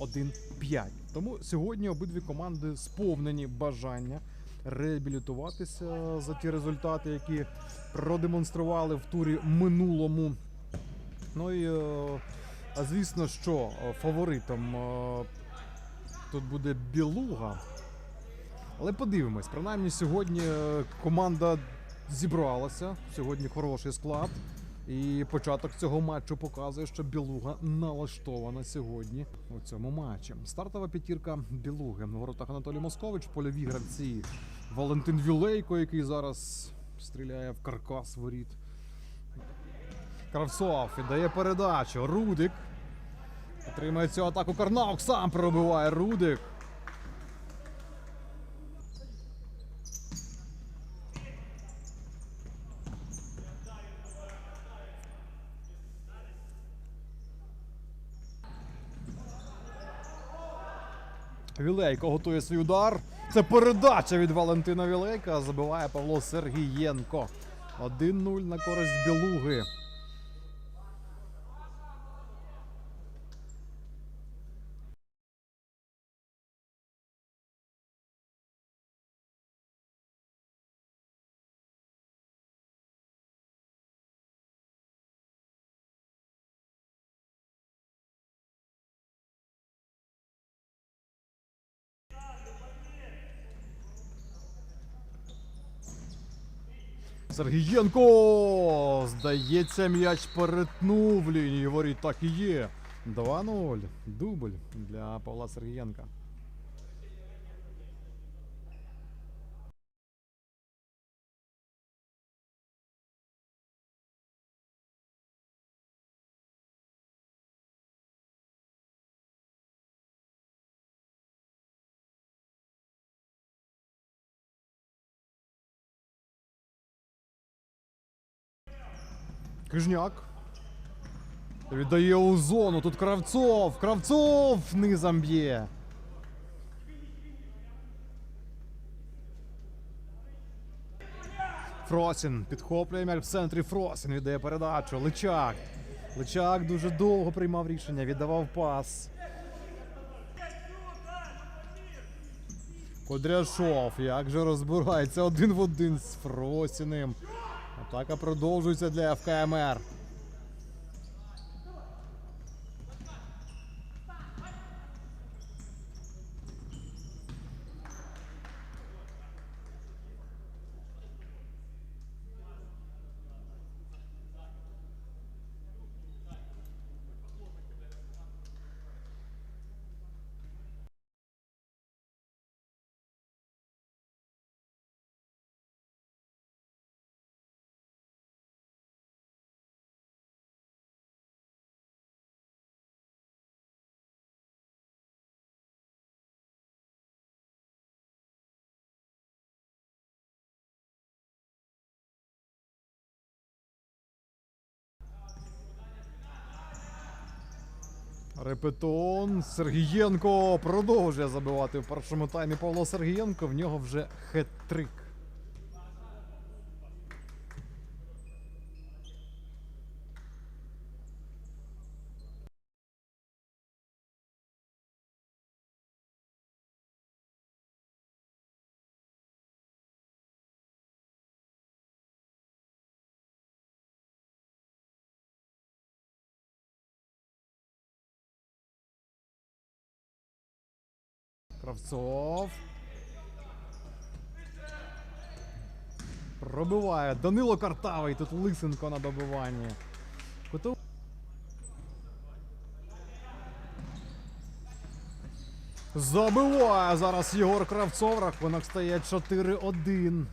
1-5. Тому сьогодні обидві команди сповнені бажання реабілітуватися за ті результати, які продемонстрували в турі минулому. Ну і е, звісно, що е, фаворитом е, тут буде Білуга. Але подивимось, принаймні сьогодні команда зібралася. Сьогодні хороший склад. І початок цього матчу показує, що Білуга налаштована сьогодні у цьому матчі. Стартова п'ятірка Білуги. В воротах Анатолій Москович, польові гравці Валентин Вілейко, який зараз стріляє в каркас воріт. Кравцов віддає передачу. Рудик. Отримує цю атаку Карнаук. Сам пробиває Рудик. Вілейко готує свій удар. Це передача від Валентина Вілейка. Забиває Павло Сергієнко. 1-0 на користь Білуги. Сергієнко! Здається, м'яч перетнув лінію воріт. Так і є. 2-0. Дубль для Павла Сергієнка. Кижняк. Віддає у зону. Тут Кравцов. Кравцов низом б'є. Фросін підхоплює м'яч в центрі. Фросін віддає передачу. Личак. Личак дуже довго приймав рішення, віддавав пас. Кудряшов, як же розбирається один в один з Фросіним. Атака продовжується для ФКМР. Репетон Сергієнко продовжує забивати в першому таймі Павло Сергієнко. В нього вже хет-трик. Кравцов. Пробиває. Данило Картавий. Тут Лисенко на добиванні. Кутов... Забиває зараз Єгор Кравцов. Рахунок стає 4-1.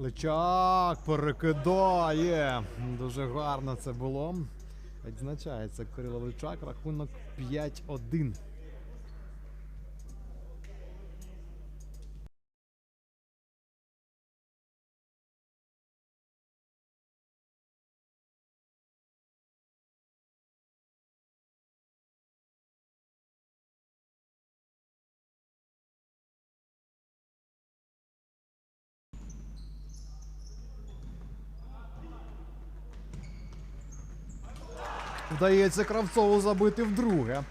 Личак перекидає. Дуже гарно це було. Відзначається Кирило Личак. Рахунок 5-1. Вдається Кравцову забити вдруге.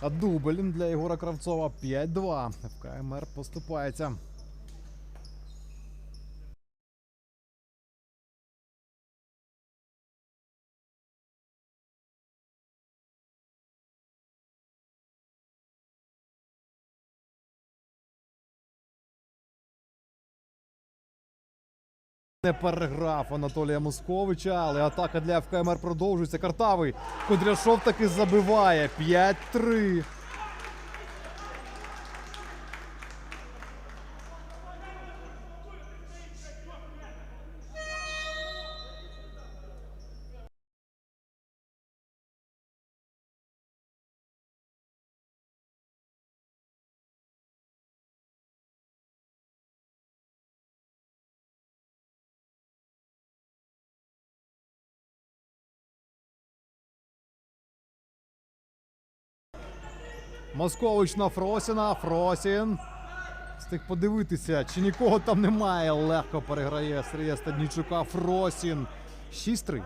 А дубль для Єгора Кравцова 5-2. ФКМР поступається. Не переграв Анатолія Московича, але атака для ФКМР продовжується. Картавий. Кудряшов таки забиває. 5-3. Москович на Фросіна. Фросін. Встиг подивитися, чи нікого там немає. Легко переграє Сергія Стаднічука. Фросін. 6-3.